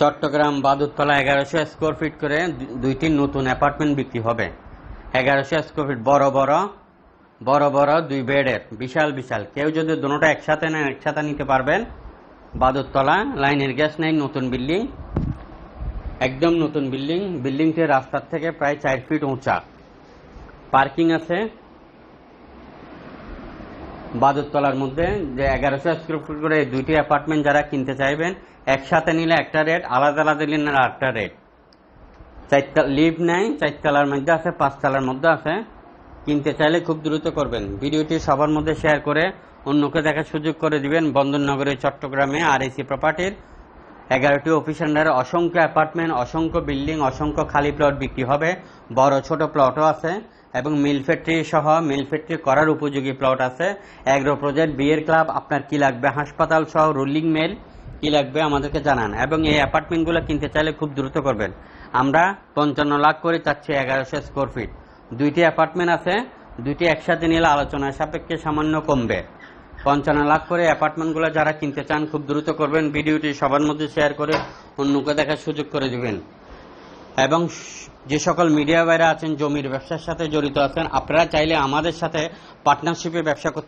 চট্টগ্রাম বাদুরতলা এগারোশো square feet করে দুইটি নতুন অ্যাপার্টমেন্ট বিক্রি হবে। এগারোশো স্কোয়ার ফিট বড় বড় বড় বড় দুই বেডের, বিশাল বিশাল। কেউ যদি দুটোটা একসাথে নেন একসাথে নিতে পারবেন। বাদুরতলা, লাইনের গ্যাস নেই, নতুন বিল্ডিং। একদম নতুন বিল্ডিং। বিল্ডিংটি রাস্তার থেকে প্রায় চার ফিট উঁচা। পার্কিং আছে। বাদুরতলার মধ্যে যে এগারোশো স্কোয়ার ফুট করে দুইটি অ্যাপার্টমেন্ট যারা কিনতে চাইবেন, একসাথে নিলে একটা রেট আলাদা আলাদা নিলে আরেকটা রেট চারটা লিভ নেই চারতলার মধ্যে আছে, পাঁচতলার মধ্যে আছে। কিনতে চাইলে খুব দ্রুত করবেন। ভিডিওটি সবার মধ্যে শেয়ার করে অন্যকে দেখার সুযোগ করে দিবেন। বন্দরনগরের চট্টগ্রামে আর এসি প্রপার্টির এগারোটি অফিস আন্ডারে অসংখ্য অ্যাপার্টমেন্ট অসংখ্য বিল্ডিং অসংখ্য খালি প্লট বিক্রি হবে। বড় ছোট প্লটও আছে। এবং মিল সহ মিল করার উপযোগী প্লট আছে। অ্যাগ্রো প্রজেক্ট বিয়ের ক্লাব আপনার কি লাগবে? হাসপাতাল সহ রুলিং মেল কি লাগবে আমাদেরকে জানান। এবং এই অ্যাপার্টমেন্টগুলো কিনতে চাইলে খুব দ্রুত করবেন। আমরা পঞ্চান্ন লাখ করে চাচ্ছি এগারোশো স্কোয়ার ফিট দুইটি অ্যাপার্টমেন্ট আছে, দুইটি একসাথে নিলে আলোচনার সাপেক্ষে সামান্য কমবে। পঞ্চান্ন লাখ করে অ্যাপার্টমেন্টগুলো যারা কিনতে চান খুব দ্রুত করবেন। ভিডিওটি সবার মধ্যে শেয়ার করে অন্যকে দেখার সুযোগ করে দিবেন। এবং যে সকল মিডিয়া বাইরে আছেন, জমির ব্যবসার সাথে জড়িত আছেন, আপনারা চাইলে আমাদের সাথে পার্টনারশিপে ব্যবসা করতে